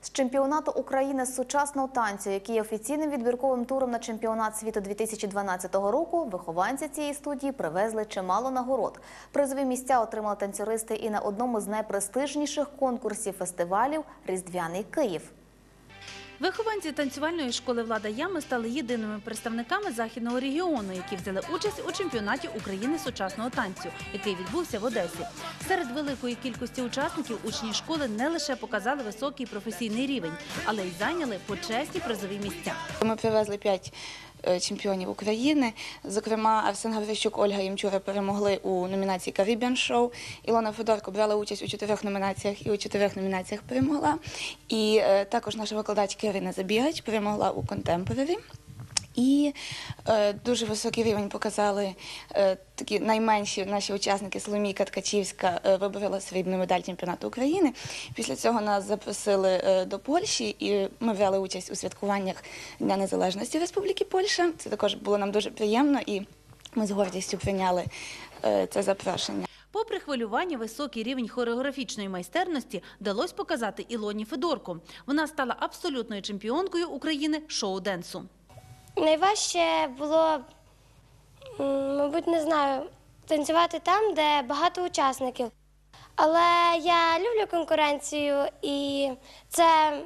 З чемпіонату України з сучасного танцю, який є офіційним відбірковим туром на чемпіонат світу 2012 року, вихованці цієї студії привезли чимало нагород. Призові місця отримали танцюристи і на одному з найпрестижніших конкурсів фестивалів Різдвяний Київ. Вихованці танцювальної школи Влада Ями стали єдиними представниками західного регіону, які взяли участь у чемпіонаті України сучасного танцю, який відбувся в Одесі. Серед великої кількості учасників учні школи не лише показали високий професійний рівень, але й зайняли почесні призові місця. Ми привезли п'ять чемпіонів України. Зокрема, Арсен Гаврищук, Ольга Ємчура перемогли у номінації Caribbean Show. Ілона Федорко брала участь у чотирьох номінаціях і у чотирьох номінаціях перемогла. І е, також наша викладачка Ірина Забігач перемогла у Contemporary. І е, дуже високий рівень показали е, такі найменші наші учасники Соломійка Ткачівська е, виборола срібну медаль чемпіонату України. Після цього нас запросили е, до Польщі, і ми брали участь у святкуваннях Дня Незалежності Республіки Польща. Це також було нам дуже приємно, і ми з гордістю прийняли е, це запрошення. Попри хвилювання, високий рівень хореографічної майстерності вдалося показати Ілоні Федорко. Вона стала абсолютною чемпіонкою України шоу-денсу. Найважче було, мабуть, не знаю, танцювати там, де багато учасників. Але я люблю конкуренцію, і це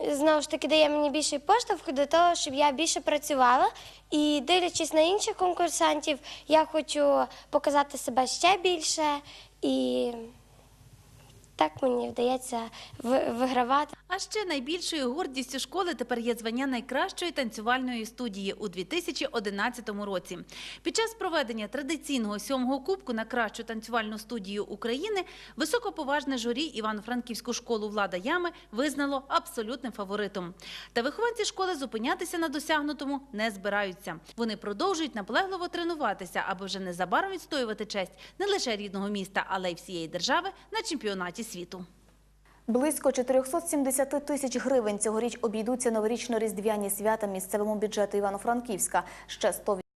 знову ж таки дає мені більший поштовх до того, щоб я більше працювала. І дивлячись на інших конкурсантів, я хочу показати себе ще більше, і так мені вдається вигравати. А ще найбільшою гордістю школи тепер є звання найкращої танцювальної студії у 2011 році. Під час проведення традиційного сьомого кубку на кращу танцювальну студію України високоповажне журі Івано-Франківську школу Влада Ями визнало абсолютним фаворитом. Та вихованці школи зупинятися на досягнутому не збираються. Вони продовжують наполегливо тренуватися, аби вже незабаром відстоювати честь не лише рідного міста, але й всієї держави на чемпіонаті світу. Близько 470 тисяч гривень цьогоріч обійдуться новорічно-різдвяні свята місцевому бюджету Івано-Франківська. Ще 100